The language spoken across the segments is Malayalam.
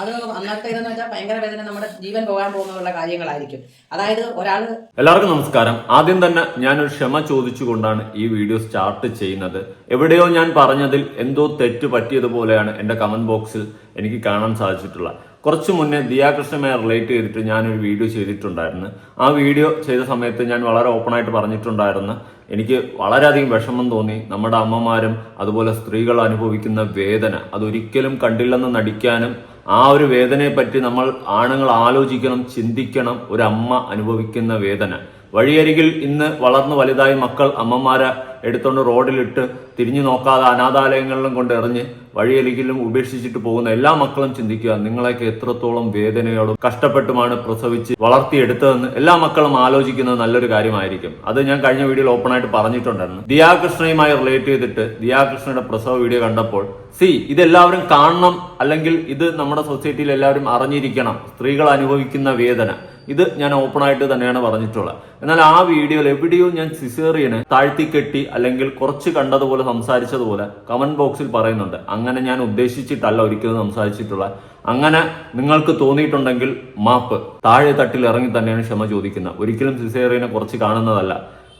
അത് അന്നത്തെ ഇതെന്ന് വെച്ചാൽ ഭയങ്കര വേദന നമ്മുടെ ജീവൻ പോകാൻ പോകുന്നുള്ള കാര്യങ്ങളായിരിക്കും അതായത് ഒരാൾ എല്ലാവർക്കും നമസ്കാരം. ആദ്യം തന്നെ ഞാനൊരു ക്ഷമ ചോദിച്ചുകൊണ്ടാണ് ഈ വീഡിയോ സ്റ്റാർട്ട് ചെയ്യുന്നത്. എവിടെയോ ഞാൻ പറഞ്ഞതിൽ എന്തോ തെറ്റ് പറ്റിയതുപോലെയാണ് എന്റെ കമന്റ് ബോക്സിൽ എനിക്ക് കാണാൻ സാധിച്ചിട്ടുള്ളത്. കുറച്ചു മുന്നേ ദിയാകൃഷ്ണനെ റിലേറ്റ് ചെയ്തിട്ട് ഞാനൊരു വീഡിയോ ചെയ്തിട്ടുണ്ടായിരുന്നു. ആ വീഡിയോ ചെയ്ത സമയത്ത് ഞാൻ വളരെ ഓപ്പൺ ആയിട്ട് പറഞ്ഞിട്ടുണ്ടായിരുന്നു. എനിക്ക് വളരെയധികം വിഷമം തോന്നി. നമ്മുടെ അമ്മമാരും അതുപോലെ സ്ത്രീകൾ അനുഭവിക്കുന്ന വേദന അതൊരിക്കലും കണ്ടില്ലെന്ന് നടിക്കാനും ആ ഒരു വേദനയെ പറ്റി നമ്മൾ ആണുങ്ങൾ ആലോചിക്കണം ചിന്തിക്കണം ഒരു അമ്മ അനുഭവിക്കുന്ന വേദന. വഴിയരികിൽ ഇന്ന് വളർന്നു വലുതായി മക്കൾ അമ്മമാരെ എടുത്തുകൊണ്ട് റോഡിലിട്ട് തിരിഞ്ഞു നോക്കാതെ അനാഥാലയങ്ങളിലും കൊണ്ട് എറിഞ്ഞ് വഴിയരികിലും ഉപേക്ഷിച്ചിട്ട് പോകുന്ന എല്ലാ മക്കളും ചിന്തിക്കുക നിങ്ങളെയൊക്കെ എത്രത്തോളം വേദനയോടും കഷ്ടപ്പെട്ടുമാണ് പ്രസവിച്ച് വളർത്തിയെടുത്തതെന്ന് എല്ലാ മക്കളും ആലോചിക്കുന്നത് നല്ലൊരു കാര്യമായിരിക്കും. അത് ഞാൻ കഴിഞ്ഞ വീഡിയോയിൽ ഓപ്പൺ ആയിട്ട് പറഞ്ഞിട്ടുണ്ടായിരുന്നു. ദിയാകൃഷ്ണയുമായി റിലേറ്റ് ചെയ്തിട്ട് ദിയാകൃഷ്ണയുടെ പ്രസവ വീഡിയോ കണ്ടപ്പോൾ സി ഇതെല്ലാവരും കാണണം അല്ലെങ്കിൽ ഇത് നമ്മുടെ സൊസൈറ്റിയിൽ എല്ലാവരും അറിഞ്ഞിരിക്കണം. സ്ത്രീകൾ അനുഭവിക്കുന്ന വേദന. ഇത് ഞാൻ ഓപ്പൺ ആയിട്ട് തന്നെയാണ് പറഞ്ഞിട്ടുള്ളത്. എന്നാൽ ആ വീഡിയോയിൽ എവിടെയോ ഞാൻ സിസേറിയനെ താഴ്ത്തിക്കെട്ടി അല്ലെങ്കിൽ കുറച്ച് കണ്ടതുപോലെ സംസാരിച്ചതുപോലെ കമന്റ് ബോക്സിൽ പറയുന്നുണ്ട്. അങ്ങനെ ഞാൻ ഉദ്ദേശിച്ചിട്ടല്ല ഒരിക്കലും സംസാരിച്ചിട്ടുള്ള. അങ്ങനെ നിങ്ങൾക്ക് തോന്നിയിട്ടുണ്ടെങ്കിൽ മാപ്പ് താഴെ തട്ടിൽ ഇറങ്ങി തന്നെയാണ് ക്ഷമ ചോദിക്കുന്നത് ഒരിക്കലും സിസേറിയനെ കുറച്ച് കാണുന്നതല്ല.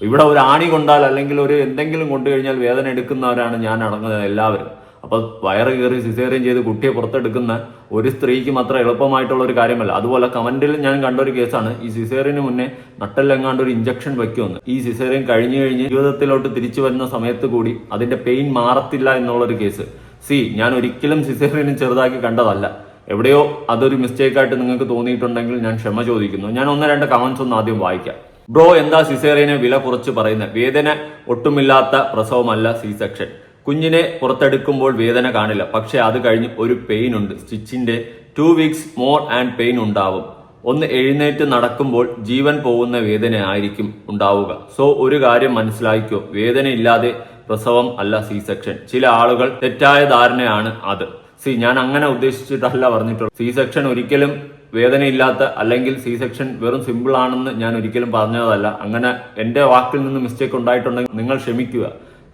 ഇവിടെ ഒരു ആണി കൊണ്ടാൽ അല്ലെങ്കിൽ ഒരു എന്തെങ്കിലും കൊണ്ടു കഴിഞ്ഞാൽ വേദന എടുക്കുന്നവരാണ് ഞാൻ അടങ്ങുന്നത് എല്ലാവരും. അപ്പൊ വയറ് കയറി സിസേറിയൻ ചെയ്ത് കുട്ടിയെ പുറത്തെടുക്കുന്ന ഒരു സ്ത്രീക്കും അത്ര എളുപ്പമായിട്ടുള്ള ഒരു കാര്യമല്ല. അതുപോലെ കമന്റിൽ ഞാൻ കണ്ട ഒരു കേസാണ്. ഈ സിസേറിയന് മുന്നേ നട്ടല്ലെങ്ങാണ്ട് ഒരു ഇഞ്ചക്ഷൻ വെക്കുമെന്ന്. ഈ സിസേറിയൻ കഴിഞ്ഞു കഴിഞ്ഞ് ജീവിതത്തിലോട്ട് തിരിച്ചു വരുന്ന സമയത്ത് കൂടി അതിന്റെ പെയിൻ മാറത്തില്ല എന്നുള്ള ഒരു കേസ്. സി ഞാൻ ഒരിക്കലും സിസേറിയനും ചെറുതാക്കി കണ്ടതല്ല. എവിടെയോ അതൊരു മിസ്റ്റേക്ക് ആയിട്ട് നിങ്ങൾക്ക് തോന്നിയിട്ടുണ്ടെങ്കിൽ ഞാൻ ക്ഷമ ചോദിക്കുന്നു. ഞാൻ ഒന്ന് രണ്ട് കമന്റ്സ് ഒന്ന് ആദ്യം വായിക്കാം. ബ്രോ എന്താ സിസേറിയനെ വില കുറച്ച് പറയുന്നത്? വേദന ഒട്ടുമില്ലാത്ത പ്രസവമല്ല സി സെക്ഷൻ. കുഞ്ഞിനെ പുറത്തെടുക്കുമ്പോൾ വേദന കാണില്ല. പക്ഷെ അത് കഴിഞ്ഞ് ഒരു പെയിൻ ഉണ്ട്. സ്റ്റിച്ചിന്റെ two weeks more and pain ഉണ്ടാവും. ഒന്ന് എഴുന്നേറ്റ് നടക്കുമ്പോൾ ജീവൻ പോകുന്ന വേദന ആയിരിക്കും ഉണ്ടാവുക. സോ ഒരു കാര്യം മനസ്സിലാക്കിക്കോ. വേദനയില്ലാതെ പ്രസവം അല്ല സി സെക്ഷൻ ചില ആളുകൾ തെറ്റായ ധാരണയാണ് അത്. സി ഞാൻ അങ്ങനെ ഉദ്ദേശിച്ചിട്ടല്ല പറഞ്ഞിട്ടുള്ളത്. സി സെക്ഷൻ ഒരിക്കലും വേദനയില്ലാത്ത അല്ലെങ്കിൽ സി സെക്ഷൻ വെറും സിമ്പിൾ ആണെന്ന് ഞാൻ ഒരിക്കലും പറഞ്ഞതല്ല. അങ്ങനെ എന്റെ വാക്കിൽ നിന്ന് മിസ്റ്റേക്ക് ഉണ്ടായിട്ടുണ്ടെങ്കിൽ നിങ്ങൾ ക്ഷമിക്കുക.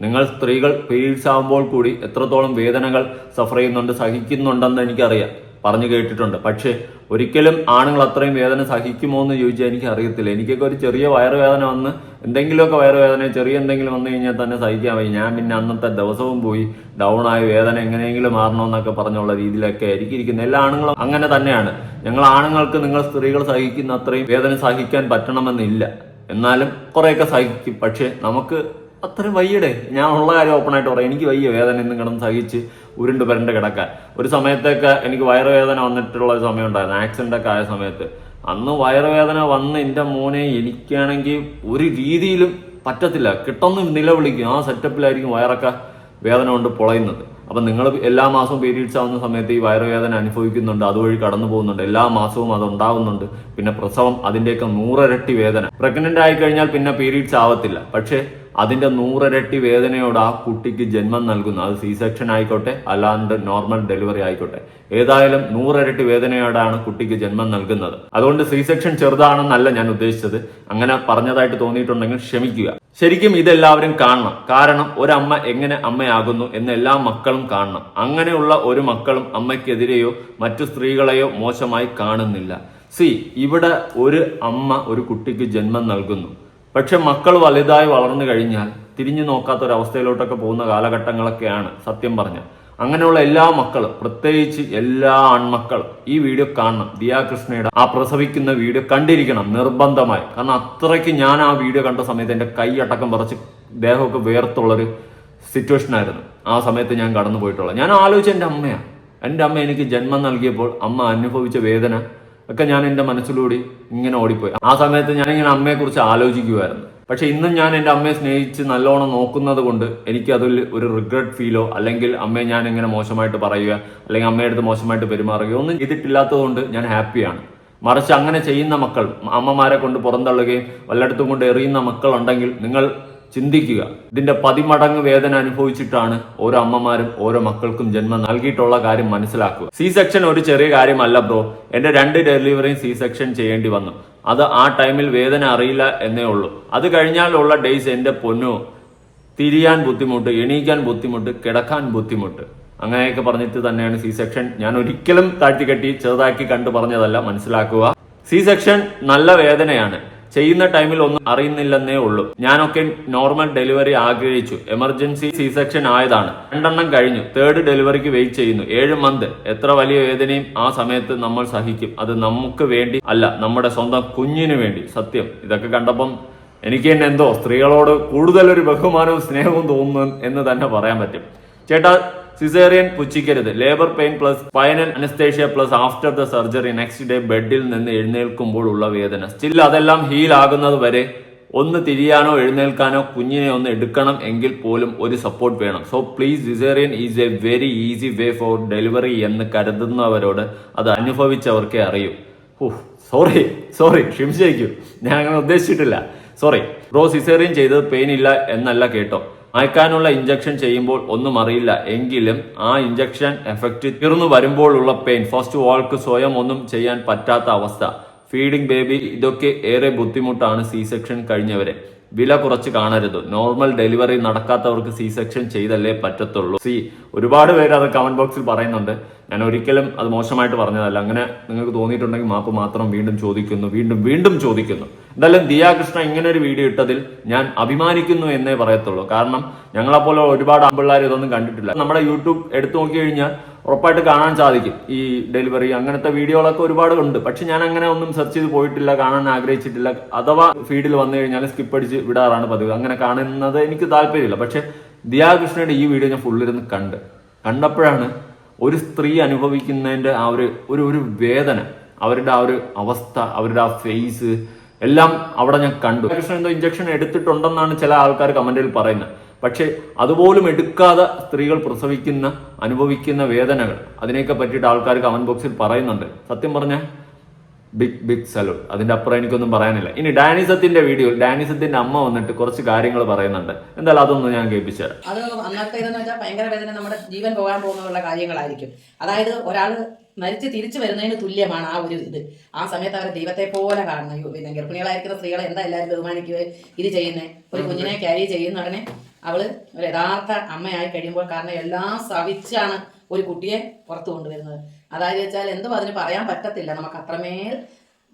നിങ്ങൾ സ്ത്രീകൾ പീരീഡ്സ് ആകുമ്പോൾ കൂടി എത്രത്തോളം വേദനകൾ സഫർ ചെയ്യുന്നുണ്ട് സഹിക്കുന്നുണ്ടെന്ന് എനിക്കറിയാം. പറഞ്ഞു കേട്ടിട്ടുണ്ട്. പക്ഷേ ഒരിക്കലും ആണുങ്ങൾ അത്രയും വേദന സഹിക്കുമോ എന്ന് ചോദിച്ചാൽ എനിക്ക് അറിയത്തില്ല. എനിക്കൊക്കെ ഒരു ചെറിയ വയറുവേദന വന്ന് എന്തെങ്കിലുമൊക്കെ വയറുവേദന ചെറിയ എന്തെങ്കിലും വന്നു കഴിഞ്ഞാൽ തന്നെ സഹിക്കാൻ വയ്യ. ഞാൻ പിന്നെ അന്നത്തെ ദിവസവും പോയി ഡൗൺ ആയ വേദന എങ്ങനെയെങ്കിലും മാറണമെന്നൊക്കെ പറഞ്ഞുള്ള രീതിയിലൊക്കെ ആയിരിക്കും ഇരിക്കുന്നത് എല്ലാ ആണുങ്ങളും അങ്ങനെ തന്നെയാണ്. ഞങ്ങൾ ആണുങ്ങൾക്ക് നിങ്ങൾ സ്ത്രീകൾ സഹിക്കുന്ന അത്രയും വേദന സഹിക്കാൻ പറ്റണമെന്നില്ല. എന്നാലും കുറെയൊക്കെ സഹിക്കും. പക്ഷേ നമുക്ക് അത്രയും വയ്യടെ. ഞാൻ ഉള്ള കാര്യം ഓപ്പൺ ആയിട്ട് പറയാം. എനിക്ക് വയ്യ വേദന എന്നും കിടന്ന് സഹിച്ച് ഉരുണ്ട് പരണ്ട് കിടക്കാൻ. ഒരു സമയത്തൊക്കെ എനിക്ക് വയറുവേദന വന്നിട്ടുള്ള ഒരു സമയം ഉണ്ടായിരുന്നു. ആക്സിഡന്റ് ഒക്കെ ആയ സമയത്ത്. അന്ന് വയറുവേദന വന്ന് എന്റെ മോനെ എനിക്കാണെങ്കിൽ ഒരു രീതിയിലും പറ്റത്തില്ല. കിട്ടൊന്നും നിലവിളിക്കും. ആ സെറ്റപ്പിലായിരിക്കും വയറൊക്കെ വേദന കൊണ്ട് പൊളയുന്നത്. അപ്പം നിങ്ങൾ എല്ലാ മാസവും പീരീഡ്സ് ആവുന്ന സമയത്ത് ഈ വയറുവേദന അനുഭവിക്കുന്നുണ്ട്. അതുവഴി കടന്നു പോകുന്നുണ്ട്. എല്ലാ മാസവും അത് ഉണ്ടാവുന്നുണ്ട്. പിന്നെ പ്രസവം അതിന്റെയൊക്കെ നൂറരട്ടി വേദന. പ്രഗ്നന്റ് ആയി കഴിഞ്ഞാൽ പിന്നെ പീരീഡ്സ് ആവത്തില്ല. പക്ഷേ അതിന്റെ നൂറരട്ടി വേദനയോട് ആ കുട്ടിക്ക് ജന്മം നൽകുന്നു. അത് സി സെക്ഷൻ ആയിക്കോട്ടെ അല്ലാണ്ട് നോർമൽ ഡെലിവറി ആയിക്കോട്ടെ. ഏതായാലും നൂറരട്ടി വേദനയോടാണ് കുട്ടിക്ക് ജന്മം നൽകുന്നത്. അതുകൊണ്ട് സി സെക്ഷൻ ചെറുതാണെന്നല്ല ഞാൻ ഉദ്ദേശിച്ചത്. അങ്ങനെ പറഞ്ഞതായിട്ട് തോന്നിയിട്ടുണ്ടെങ്കിൽ ക്ഷമിക്കുക. ശരിക്കും ഇതെല്ലാവരും കാണണം. കാരണം ഒരമ്മ എങ്ങനെ അമ്മയാകുന്നു എന്ന് എല്ലാ മക്കളും കാണണം. അങ്ങനെയുള്ള ഒരു മക്കളും അമ്മയ്ക്കെതിരെയോ മറ്റു സ്ത്രീകളെയോ മോശമായി കാണുന്നില്ല. സി ഇവിടെ ഒരു അമ്മ ഒരു കുട്ടിക്ക് ജന്മം നൽകുന്നു. പക്ഷെ മക്കൾ വലുതായി വളർന്നു കഴിഞ്ഞാൽ തിരിഞ്ഞു നോക്കാത്ത ഒരു അവസ്ഥയിലോട്ടൊക്കെ പോകുന്ന കാലഘട്ടങ്ങളൊക്കെയാണ് സത്യം പറഞ്ഞ അങ്ങനെയുള്ള എല്ലാ മക്കളും പ്രത്യേകിച്ച് എല്ലാ ആൺമക്കളും ഈ വീഡിയോ കാണണം. ദിയാ കൃഷ്ണയുടെ ആ പ്രസവിക്കുന്ന വീഡിയോ കണ്ടിരിക്കണം നിർബന്ധമായി. കാരണം അത്രയ്ക്ക് ഞാൻ ആ വീഡിയോ കണ്ട സമയത്ത് എന്റെ കൈ അടക്കം പറിച്ച് ദേഹമൊക്കെ വേർത്തുള്ളൊരു സിറ്റുവേഷൻ ആയിരുന്നു. ആ സമയത്ത് ഞാൻ കടന്നു പോയിട്ടുള്ളത് ഞാൻ ആലോചിച്ച എന്റെ അമ്മയാണ്. എന്റെ അമ്മ എനിക്ക് ജന്മം നൽകിയപ്പോൾ അമ്മ അനുഭവിച്ച വേദന ഒക്കെ ഞാൻ എന്റെ മനസ്സിലൂടെ ഇങ്ങനെ ഓടിപ്പോയി. ആ സമയത്ത് ഞാൻ ഇങ്ങനെ അമ്മയെക്കുറിച്ച് ആലോചിക്കുമായിരുന്നു പക്ഷെ ഇന്നും ഞാൻ എന്റെ അമ്മയെ സ്നേഹിച്ച് നല്ലോണം നോക്കുന്നത് കൊണ്ട് എനിക്ക് അതിൽ ഒരു റിഗ്രറ്റ് ഫീലോ അല്ലെങ്കിൽ അമ്മയെ ഞാൻ ഇങ്ങനെ മോശമായിട്ട് പറയുക അല്ലെങ്കിൽ അമ്മയുടെ അടുത്ത് മോശമായിട്ട് പെരുമാറുകയോ ഒന്നും ചെയ്തിട്ടില്ലാത്തതുകൊണ്ട് ഞാൻ ഹാപ്പിയാണ് മറിച്ച് അങ്ങനെ ചെയ്യുന്ന മക്കൾ അമ്മമാരെ കൊണ്ട് പുറന്തള്ളുകയും വല്ലയിടത്തും കൊണ്ട് എറിയുന്ന മക്കളുണ്ടെങ്കിൽ നിങ്ങൾ ചിന്തിക്കുക. ഇതിന്റെ പതിമടങ്ങ് വേദന അനുഭവിച്ചിട്ടാണ് ഓരോ അമ്മമാരും ഓരോ മക്കൾക്കും ജന്മം നൽകിയിട്ടുള്ള കാര്യം മനസ്സിലാക്കുക. സി സെക്ഷൻ ഒരു ചെറിയ കാര്യമല്ല ബ്രോ എന്റെ രണ്ട് ഡെലിവറിയും സി സെക്ഷൻ ചെയ്യേണ്ടി വന്നു. അത് ആ ടൈമിൽ വേദന അറിയില്ല എന്നേ ഉള്ളൂ. അത് കഴിഞ്ഞാലുള്ള ഡേയ്സ് എന്റെ പൊന്നു. തിരിയാൻ ബുദ്ധിമുട്ട് എണീക്കാൻ ബുദ്ധിമുട്ട് കിടക്കാൻ ബുദ്ധിമുട്ട്. അങ്ങനെയൊക്കെ പറഞ്ഞിട്ട് തന്നെയാണ് സി സെക്ഷൻ ഞാൻ ഒരിക്കലും താഴ്ത്തിക്കെട്ടി ചെറുതാക്കി കണ്ടു പറഞ്ഞതല്ല. മനസ്സിലാക്കുക. സി സെക്ഷൻ നല്ല വേദനയാണ്. ചെയ്യുന്ന ടൈമിൽ ഒന്നും അറിയുന്നില്ലെന്നേ ഉള്ളൂ. ഞാനൊക്കെ നോർമൽ ഡെലിവറി ആഗ്രഹിച്ചു. എമർജൻസി സി സെക്ഷൻ ആയതാണ്. രണ്ടെണ്ണം കഴിഞ്ഞു. തേർഡ് ഡെലിവറിക്ക് വെയിറ്റ് ചെയ്യുന്നു. ഏഴ് മന്ത് എത്ര വലിയ വേദനയും ആ സമയത്ത് നമ്മൾ സഹിക്കും. അത് നമുക്ക് വേണ്ടി അല്ല നമ്മുടെ സ്വന്തം കുഞ്ഞിന് വേണ്ടി. സത്യം. ഇതൊക്കെ കണ്ടപ്പം എനിക്ക് തന്നെ എന്തോ സ്ത്രീകളോട് കൂടുതലൊരു ബഹുമാനവും സ്നേഹവും തോന്നുന്നു എന്ന് തന്നെ പറയാൻ പറ്റും. ചേട്ടാ caesarean പുച്ഛിക്കരുത്. Labour pain plus final anaesthesia plus after the surgery next day ബെഡിൽ നിന്ന് എഴുന്നേൽക്കുമ്പോൾ ഉള്ള വേദന. സ്റ്റിൽ അതെല്ലാം ഹീൽ ആകുന്നത് വരെ ഒന്ന് തിരിയാനോ എഴുന്നേൽക്കാനോ കുഞ്ഞിനെ ഒന്ന് എടുക്കണം എങ്കിൽ പോലും ഒരു സപ്പോർട്ട് വേണം. So please caesarean is a very easy way for delivery എന്ന് കരുതുന്നവരോട് അത് അനുഭവിച്ചവർക്കേ അറിയൂ. സോറി സോറി ക്ഷമിച്ചേക്കൂ. ഞാൻ അങ്ങനെ ഉദ്ദേശിച്ചിട്ടില്ല. സോറി ബ്രോ സിസേറിയൻ ചെയ്തത് പെയിൻ ഇല്ല എന്നല്ല കേട്ടോ. മയക്കാനുള്ള ഇഞ്ചക്ഷൻ ചെയ്യുമ്പോൾ ഒന്നും അറിയില്ല. എങ്കിലും ആ ഇഞ്ചക്ഷൻ എഫക്റ്റ് തീർന്നു വരുമ്പോഴുള്ള പെയിൻ ഫസ്റ്റ് വാൾക്ക് സ്വയം ഒന്നും ചെയ്യാൻ പറ്റാത്ത അവസ്ഥ. ഫീഡിംഗ് ബേബി ഇതൊക്കെ ഏറെ ബുദ്ധിമുട്ടാണ് സി സെക്ഷൻ കഴിഞ്ഞവരെ. വില കുറച്ച് കാണരുത്. നോർമൽ ഡെലിവറി നടക്കാത്തവർക്ക് സി സെക്ഷൻ ചെയ്തല്ലേ പറ്റത്തുള്ളൂ. സി ഒരുപാട് പേര് അത് കമന്റ് ബോക്സിൽ പറയുന്നുണ്ട്. ഞാൻ ഒരിക്കലും അത് മോശമായിട്ട് പറഞ്ഞതല്ല. അങ്ങനെ നിങ്ങൾക്ക് തോന്നിയിട്ടുണ്ടെങ്കിൽ മാപ്പ് മാത്രം വീണ്ടും ചോദിക്കുന്നു. വീണ്ടും വീണ്ടും ചോദിക്കുന്നു. എന്തായാലും ദിയാകൃഷ്ണ ഇങ്ങനെ ഒരു വീഡിയോ ഇട്ടതിൽ ഞാൻ അഭിമാനിക്കുന്നു എന്നേ പറയത്തുള്ളൂ. കാരണം ഞങ്ങളെപ്പോലെ ഒരുപാട് ആമ്പിള്ളേർ ഇതൊന്നും കണ്ടിട്ടില്ല. നമ്മുടെ യൂട്യൂബ് എടുത്തു നോക്കി കഴിഞ്ഞാൽ ഉറപ്പായിട്ട് കാണാൻ സാധിക്കും. ഈ ഡെലിവറി അങ്ങനത്തെ വീഡിയോകളൊക്കെ ഒരുപാട് ഉണ്ട്. പക്ഷെ ഞാൻ അങ്ങനെ ഒന്നും സെർച്ച് ചെയ്ത് പോയിട്ടില്ല കാണാൻ ആഗ്രഹിച്ചിട്ടില്ല. അഥവാ ഫീഡിൽ വന്നു കഴിഞ്ഞാൽ സ്കിപ്പ് അടിച്ച് വിടാറാണ് പതിവ്. അങ്ങനെ കാണുന്നത് എനിക്ക് താല്പര്യമില്ല. പക്ഷെ ദിയാകൃഷ്ണയുടെ ഈ വീഡിയോ ഞാൻ ഫുള്ളിരുന്ന് കണ്ട്. കണ്ടപ്പോഴാണ് ഒരു സ്ത്രീ അനുഭവിക്കുന്നതിന്റെ ആ ഒരു ഒരു ഒരു വേദന. അവരുടെ ആ ഒരു അവസ്ഥ അവരുടെ ആ ഫേസ് എല്ലാം അവിടെ ഞാൻ കണ്ടു. കൃഷ്ണൻ എന്തോ ഇഞ്ചക്ഷൻ എടുത്തിട്ടുണ്ടെന്നാണ് ചില ആൾക്കാർ കമന്റിൽ പറയുന്നത്. പക്ഷെ അതുപോലും എടുക്കാതെ സ്ത്രീകൾ പ്രസവിക്കുന്ന അനുഭവിക്കുന്ന വേദനകൾ അതിനെയൊക്കെ പറ്റിയിട്ട് ആൾക്കാർ കമന്റ് ബോക്സിൽ പറയുന്നുണ്ട്. സത്യം പറഞ്ഞ ബിഗ് ബിഗ് സലൂട്ട് അതിന്റെ അപ്പുറം എനിക്കൊന്നും പറയാനില്ല. ഇനി ഡാനിസത്തിന്റെ വീഡിയോ ഡാനിസത്തിന്റെ അമ്മ വന്നിട്ട് കുറച്ച് കാര്യങ്ങൾ പറയുന്നുണ്ട്. എന്തായാലും അതൊന്നും ഞാൻ കേൾപ്പിച്ചു തരാം. അത് അന്നത്തെ ഇതെന്ന് വെച്ചാൽ ഭയങ്കര വേദന നമ്മുടെ ജീവൻ പോകാൻ പോകുന്നുള്ള കാര്യങ്ങളായിരിക്കും. അതായത് ഒരാൾ മരിച്ച് തിരിച്ചു വരുന്നതിന് തുല്യമാണ് ആ ഒരു ഇത്. ആ സമയത്ത് അവർ ദൈവത്തെ പോലെ കാണുന്നു പിന്നെ ഗർഭിണികളായിരിക്കുന്ന സ്ത്രീകളെ എന്താ എല്ലാവരും ബഹുമാനിക്കുക ഇത് ചെയ്യുന്നത് ഒരു കുഞ്ഞിനെ ക്യാരി ചെയ്യുന്ന ഉടനെ അവൾ ഒരു യഥാർത്ഥ അമ്മയായി കഴിയുമ്പോൾ കാരണം എല്ലാം സവിച്ചാണ് ഒരു കുട്ടിയെ പുറത്തു കൊണ്ടുവരുന്നത്. അതായത് വെച്ചാൽ എന്തും അതിന് പറയാൻ പറ്റത്തില്ല. നമുക്ക് അത്രമേൽ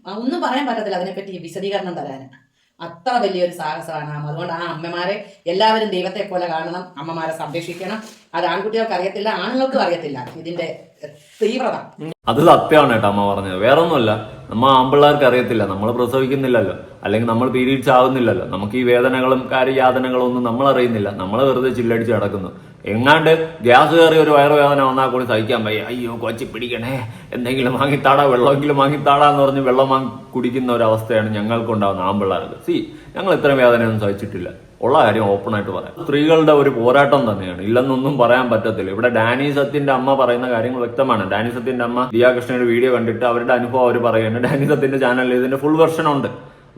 ഒന്നും പറയാൻ പറ്റത്തില്ല. അതിനെപ്പറ്റി വിശദീകരണം തരാൻ അത്ര വലിയൊരു സാഹസമാണ് അതുകൊണ്ട് ആ അമ്മമാരെ എല്ലാവരും ദൈവത്തെ പോലെ കാണണം അമ്മമാരെ സംരക്ഷിക്കണം. അത് ആൺകുട്ടികൾക്ക് അറിയത്തില്ല ആണുങ്ങൾക്കും അറിയത്തില്ല. ഇതിന്റെ തീവ്രത. അത് സത്യമാണ് കേട്ടോ അമ്മ പറഞ്ഞത്. വേറെ ഒന്നുമല്ല നമ്മ ആമ്പിള്ളേർക്ക് അറിയത്തില്ല. നമ്മൾ പ്രസവിക്കുന്നില്ലല്ലോ. അല്ലെങ്കിൽ നമ്മൾ പീരീഡ്സ് ആവുന്നില്ലല്ലോ നമുക്ക് ഈ വേദനകളും കാര്യയാതനകളും ഒന്നും നമ്മൾ അറിയുന്നില്ല. നമ്മൾ വെറുതെ ചില്ലടിച്ച് നടക്കുന്നു എങ്ങാണ്ട് ഗ്യാസ് കയറി ഒരു വയറുവേദന വന്നാൽ കൂടി സഹിക്കാൻ വയ്യ. അയ്യോ കൊച്ചി പിടിക്കണേ. എന്തെങ്കിലും വാങ്ങിത്താടാ വെള്ളമെങ്കിലും വാങ്ങിത്താടാ എന്ന് പറഞ്ഞ് വെള്ളം വാങ്ങി കുടിക്കുന്ന ഒരു അവസ്ഥയാണ് ഞങ്ങൾക്കുണ്ടാവുന്ന ആമ്പിള്ളേർക്ക്. സി ഞങ്ങൾ ഇത്രയും വേദനയൊന്നും സഹിച്ചിട്ടില്ല. ഉള്ള കാര്യം ഓപ്പൺ ആയിട്ട് പറയാം. സ്ത്രീകളുടെ ഒരു പോരാട്ടം തന്നെയാണ്. ഇല്ലെന്നൊന്നും പറയാൻ പറ്റത്തില്ല. ഇവിടെ ഡാനി സത്യന്റെ അമ്മ പറയുന്ന കാര്യങ്ങൾ വ്യക്തമാണ്. ഡാനി സത്യന്റെ അമ്മ ദിയാകൃഷ്ണയുടെ വീഡിയോ കണ്ടിട്ട് അവരുടെ അനുഭവം അവർ പറയുന്നുണ്ട് ഡാനി സത്യന്റെ ചാനലിൽ ഇതിന്റെ ഫുൾ വെർഷൻ ഉണ്ട്.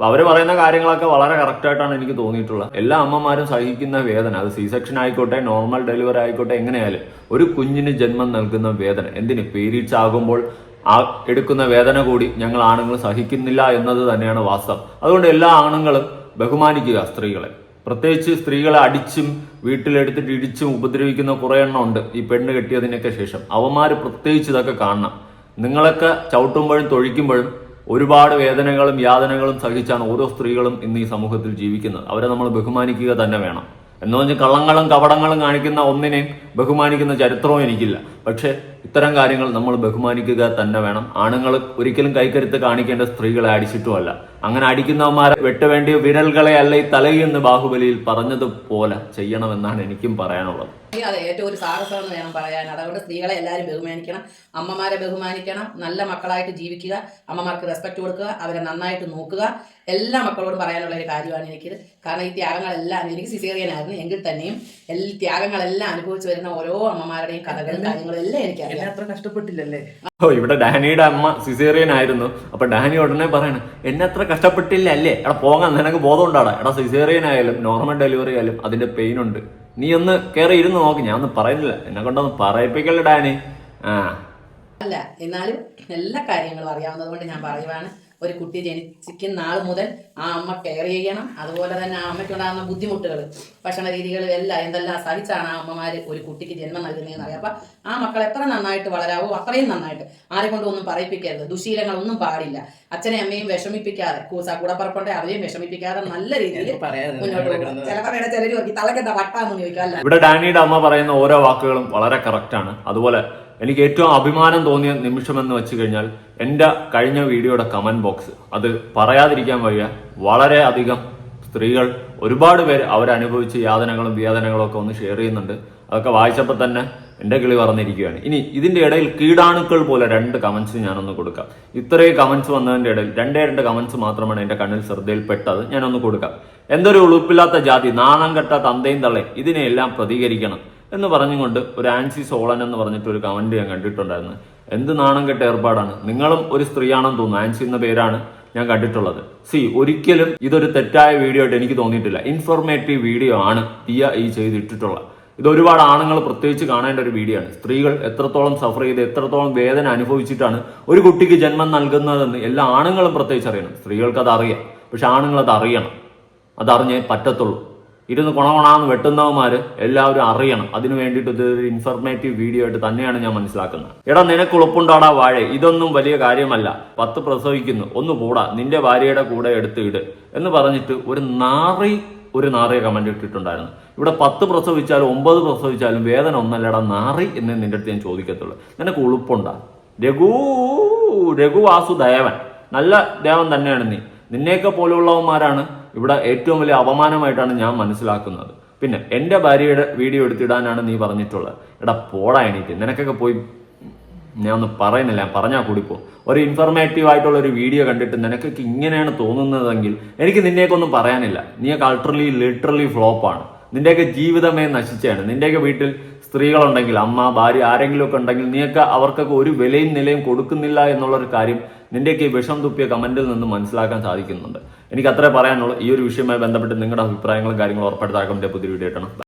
അവർ പറയുന്ന കാര്യങ്ങളൊക്കെ വളരെ കറക്റ്റ് ആയിട്ടാണ് എനിക്ക് തോന്നിയിട്ടുള്ളത്. എല്ലാ അമ്മമാരും സഹിക്കുന്ന വേദന. അത് സി സെക്ഷൻ ആയിക്കോട്ടെ നോർമൽ ഡെലിവറി ആയിക്കോട്ടെ എങ്ങനെയായാലും ഒരു കുഞ്ഞിന് ജന്മം നൽകുന്ന വേദന. എന്തിന്? പീരീഡ്സ് ആകുമ്പോൾ ആ എടുക്കുന്ന വേദന കൂടി ഞങ്ങൾ ആണുങ്ങൾ സഹിക്കുന്നില്ല എന്നത് തന്നെയാണ് വാസ്തവം. അതുകൊണ്ട് എല്ലാ ആണുങ്ങളും ബഹുമാനിക്കുക സ്ത്രീകളെ. പ്രത്യേകിച്ച് സ്ത്രീകളെ അടിച്ചും വീട്ടിലെടുത്തിട്ട് ഇടിച്ചും ഉപദ്രവിക്കുന്ന കുറേ എണ്ണം ഉണ്ട്. ഈ പെണ്ണ് കെട്ടിയതിനൊക്കെ ശേഷം. അവന്മാര് പ്രത്യേകിച്ച് ഇതൊക്കെ കാണണം. നിങ്ങളൊക്കെ ചവിട്ടുമ്പോഴും തൊഴിക്കുമ്പോഴും ഒരുപാട് വേദനകളും യാതനകളും സഹിച്ചാണ് ഓരോ സ്ത്രീകളും ഇന്ന് ഈ സമൂഹത്തിൽ ജീവിക്കുന്നത്. അവരെ നമ്മൾ ബഹുമാനിക്കുക തന്നെ വേണം. എന്ന് പറഞ്ഞ് കള്ളങ്ങളും കപടങ്ങളും കാണിക്കുന്ന ഒന്നിനെയും ബഹുമാനിക്കുന്ന ചരിത്രവും എനിക്കില്ല. പക്ഷെ ഇത്തരം കാര്യങ്ങൾ നമ്മൾ ബഹുമാനിക്കുക തന്നെ വേണം. ആണുങ്ങൾ ഒരിക്കലും കൈക്കരുത്ത് കാണിക്കേണ്ട സ്ത്രീകളെ അടിച്ചിട്ടുമല്ല. അങ്ങനെ അടിക്കുന്നവന്മാരെ വെട്ടുവേണ്ടിയ വിരലുകളെ അല്ല ഈ തലയെന്ന് ബാഹുബലിയിൽ പറഞ്ഞതുപോലെ ചെയ്യണമെന്നാണ് എനിക്കും പറയാനുള്ളത്. അതെ ഏറ്റവും ഒരു സാഹസമെന്ന് വേണം പറയാൻ. അതുകൊണ്ട് സ്ത്രീകളെ എല്ലാവരും ബഹുമാനിക്കണം. അമ്മമാരെ ബഹുമാനിക്കണം. നല്ല മക്കളായിട്ട് ജീവിക്കുക. അമ്മമാർക്ക് റെസ്പെക്ട് കൊടുക്കുക. അവരെ നന്നായിട്ട് നോക്കുക. എല്ലാ മക്കളോടും പറയാനുള്ള ഒരു കാര്യമാണ് എനിക്കിത് കാരണം ഈ ത്യാഗങ്ങളെല്ലാം എനിക്ക് സിസേറിയനായിരുന്നു എങ്കിൽ തന്നെയും എല്ലാ ത്യാഗങ്ങളെല്ലാം അനുഭവിച്ചു വരുന്ന ഓരോ അമ്മമാരുടെയും കഥകളും കാര്യങ്ങളും എല്ലാം എനിക്കറിയാം അത്ര കഷ്ടപ്പെട്ടില്ലല്ലേ? ഓ ഇവിടെ ഡാനിയുടെ അമ്മ സിസേറിയൻ ആയിരുന്നു അപ്പൊ ഡാനി ഉടനെ പറയണ എന്നെ അത്ര കഷ്ടപ്പെട്ടില്ല അല്ലേ? എടാ പോകാൻ നിനക്ക് ബോധം ഉണ്ടാടാ എടാ സിസേറിയൻ ആയാലും നോർമൽ ഡെലിവറി ആയാലും അതിന്റെ പെയിൻ ഉണ്ട്. നീ ഒന്ന് കയറി ഇരുന്ന് നോക്ക് ഞാൻ ഒന്നും പറയുന്നില്ല. എന്നെ കൊണ്ടൊന്ന് പറയിപ്പിക്കല്ലേ ഡാനി? ആ. അല്ല എന്നാലും എല്ലാ കാര്യങ്ങളും അറിയാവുന്നത് കൊണ്ട് ഞാൻ പറയുവാണ്. ഒരു കുട്ടി ജനിക്കുന്ന നാൾ മുതൽ ആ അമ്മ കെയർ ചെയ്യണം. അതുപോലെ തന്നെ ആ അമ്മയ്ക്കുണ്ടാകുന്ന ബുദ്ധിമുട്ടുകൾ ഭക്ഷണ രീതികളും എല്ലാം എന്തെല്ലാം സഹിച്ചാണ് ആ അമ്മമാർ ഒരു കുട്ടിക്ക് ജന്മം നൽകുന്നതെന്ന് അറിയാം അപ്പം ആ മക്കൾ എത്ര നന്നായിട്ട് വളരാവോ അത്രയും നന്നായിട്ട്. ആരെ കൊണ്ടൊന്നും ഒന്നും പറയിപ്പിക്കരുത്. ദുശീലങ്ങളൊന്നും പാടില്ല. അച്ഛനെ അമ്മയും വിഷമിപ്പിക്കാതെ കൂസ കൂടപ്പറപ്പുണ്ടെ അവരെയും വിഷമിപ്പിക്കാതെ നല്ല രീതിയിൽ ചിലപ്പോൾ ചിലർ തലക്കെന്താ വട്ടാന്ന് ചോദിക്കാം. ഇവിടെ ഡാനിയുടെ അമ്മ പറയുന്ന ഓരോ വാക്കുകളും വളരെ കറക്റ്റാണ് അതുപോലെ എനിക്ക് ഏറ്റവും അഭിമാനം തോന്നിയ നിമിഷം എന്ന് വെച്ച് കഴിഞ്ഞാൽ എന്റെ കഴിഞ്ഞ വീഡിയോയുടെ കമന്റ് ബോക്സ് അത് പറയാതിരിക്കാൻ വയ്യ. വളരെ അധികം സ്ത്രീകൾ ഒരുപാട് പേര് അവരനുഭവിച്ച യാതനകളും വേദനകളും ഒക്കെ ഒന്ന് ഷെയർ ചെയ്യുന്നുണ്ട്. അതൊക്കെ വായിച്ചപ്പോൾ തന്നെ എന്റെ കിളി പറഞ്ഞിരിക്കുകയാണ്. ഇനി ഇതിന്റെ ഇടയിൽ കീടാണുക്കൾ പോലെ രണ്ട് കമന്റ്സ് ഞാനൊന്ന് കൊടുക്കാം. ഇത്രയും കമന്റ്സ് വന്നതിന്റെ ഇടയിൽ രണ്ടേ രണ്ട് കമന്റ്സ് മാത്രമാണ് എന്റെ കണ്ണിൽ ശ്രദ്ധയിൽപ്പെട്ടത്. ഞാനൊന്ന് കൊടുക്കാം. എന്തൊരു ഉളുപ്പില്ലാത്ത ജാതി നാണം കെട്ട തന്തയും തള്ളേ ഇതിനെയെല്ലാം പ്രതികരിക്കണം. എന്ന് പറഞ്ഞുകൊണ്ട് ഒരു ആൻസി സോളൻ എന്ന് പറഞ്ഞിട്ട് ഒരു കമന്റ് ഞാൻ കണ്ടിട്ടുണ്ടായിരുന്നു. എന്ത് നാണം കെട്ട ഏർപ്പാടാണ്? നിങ്ങളും ഒരു സ്ത്രീയാണെന്ന് തോന്നുന്നു. ആൻസി എന്ന പേരാണ് ഞാൻ കണ്ടിട്ടുള്ളത്. സി ഒരിക്കലും ഇതൊരു തെറ്റായ വീഡിയോ ആയിട്ട് എനിക്ക് തോന്നിയിട്ടില്ല. ഇൻഫോർമേറ്റീവ് വീഡിയോ ആണ് ദിയ ഈ ചെയ്തിട്ടിട്ടുള്ളത് ഇത് ഒരുപാട് ആണുങ്ങൾ പ്രത്യേകിച്ച് കാണേണ്ട ഒരു വീഡിയോ ആണ്. സ്ത്രീകൾ എത്രത്തോളം സഫർ ചെയ്ത് എത്രത്തോളം വേദന അനുഭവിച്ചിട്ടാണ് ഒരു കുട്ടിക്ക് ജന്മം നൽകുന്നതെന്ന് എല്ലാ ആണുങ്ങളും പ്രത്യേകിച്ച് അറിയണം. സ്ത്രീകൾക്ക് അത് അറിയാം. പക്ഷെ ആണുങ്ങൾ അത് അറിയണം. അതറിഞ്ഞേ പറ്റത്തുള്ളൂ. ഇരുന്ന് ഗുണഗുണാന്ന് വെട്ടുന്നവന്മാര് എല്ലാവരും അറിയണം. അതിനു വേണ്ടിയിട്ട് ഇത് ഒരു ഇൻഫർമേറ്റീവ് വീഡിയോ ആയിട്ട് തന്നെയാണ് ഞാൻ മനസ്സിലാക്കുന്നത്. എടാ നിനക്ക് ഉളുപ്പുണ്ടാടാ വാഴ. ഇതൊന്നും വലിയ കാര്യമല്ല. പത്ത് പ്രസവിക്കുന്നു. ഒന്ന് കൂടാ നിന്റെ ഭാര്യയുടെ കൂടെ എടുത്ത് ഇട് എന്ന് പറഞ്ഞിട്ട് ഒരു നാറി ഒരു നാറിയ കമന്റ് ഇട്ടിട്ടുണ്ടായിരുന്നു. ഇവിടെ പത്ത് പ്രസവിച്ചാലും ഒമ്പത് പ്രസവിച്ചാലും വേദന ഒന്നല്ലടാ നാറി എന്ന് നിന്റെ അടുത്ത് ഞാൻ ചോദിക്കത്തുള്ളൂ. നിനക്ക് ഉളുപ്പുണ്ടാ? രഘു രഘു വാസു ദേവൻ നല്ല ദേവൻ തന്നെയാണ് നീ. നിന്നെയൊക്കെ പോലുള്ളവന്മാരാണ് ഇവിടെ ഏറ്റവും വലിയ അപമാനമായിട്ടാണ് ഞാൻ മനസ്സിലാക്കുന്നത്. പിന്നെ എന്റെ ഭാര്യയുടെ വീഡിയോ എടുത്തിടാനാണ് നീ പറഞ്ഞിട്ടുള്ളത്. എടാ പോടാ എണീറ്റ്. നിനക്കൊക്കെ പോയി ഞാൻ ഒന്നും പറയുന്നില്ല. പറഞ്ഞാൽ കൂടിപ്പോ. ഒരു ഇൻഫർമേറ്റീവ് ആയിട്ടുള്ള ഒരു വീഡിയോ കണ്ടിട്ട് നിനക്കൊക്കെ ഇങ്ങനെയാണ് തോന്നുന്നതെങ്കിൽ എനിക്ക് നിന്നെയൊക്കൊന്നും പറയാനില്ല. നീയൊക്കെ അൾട്രലി ലിറ്ററലി ഫ്ലോപ്പാണ് നിന്റെയൊക്കെ ജീവിതമേ നശിച്ചാണ് നിന്റെയൊക്കെ വീട്ടിൽ സ്ത്രീകളുണ്ടെങ്കിൽ അമ്മ ഭാര്യ ആരെങ്കിലും ഒക്കെ ഉണ്ടെങ്കിൽ നീയൊക്കെ അവർക്കൊക്കെ ഒരു വിലയും നിലയും കൊടുക്കുന്നില്ല എന്നുള്ള ഒരു കാര്യം നിന്റെയൊക്കെ ഈ വിഷം തുപ്പിയ കമന്റിൽ നിന്ന് മനസ്സിലാക്കാൻ സാധിക്കുന്നുണ്ട്. എനിക്ക് അത്രേ പറയാനുള്ളൂ. ഈ ഒരു വിഷയവുമായി ബന്ധപ്പെട്ട് നിങ്ങളുടെ അഭിപ്രായങ്ങളും കാര്യങ്ങളും ഉറപ്പെടുത്താക്കുമ്പോൾ പുതിയ വീഡിയോ ഇട്ടണം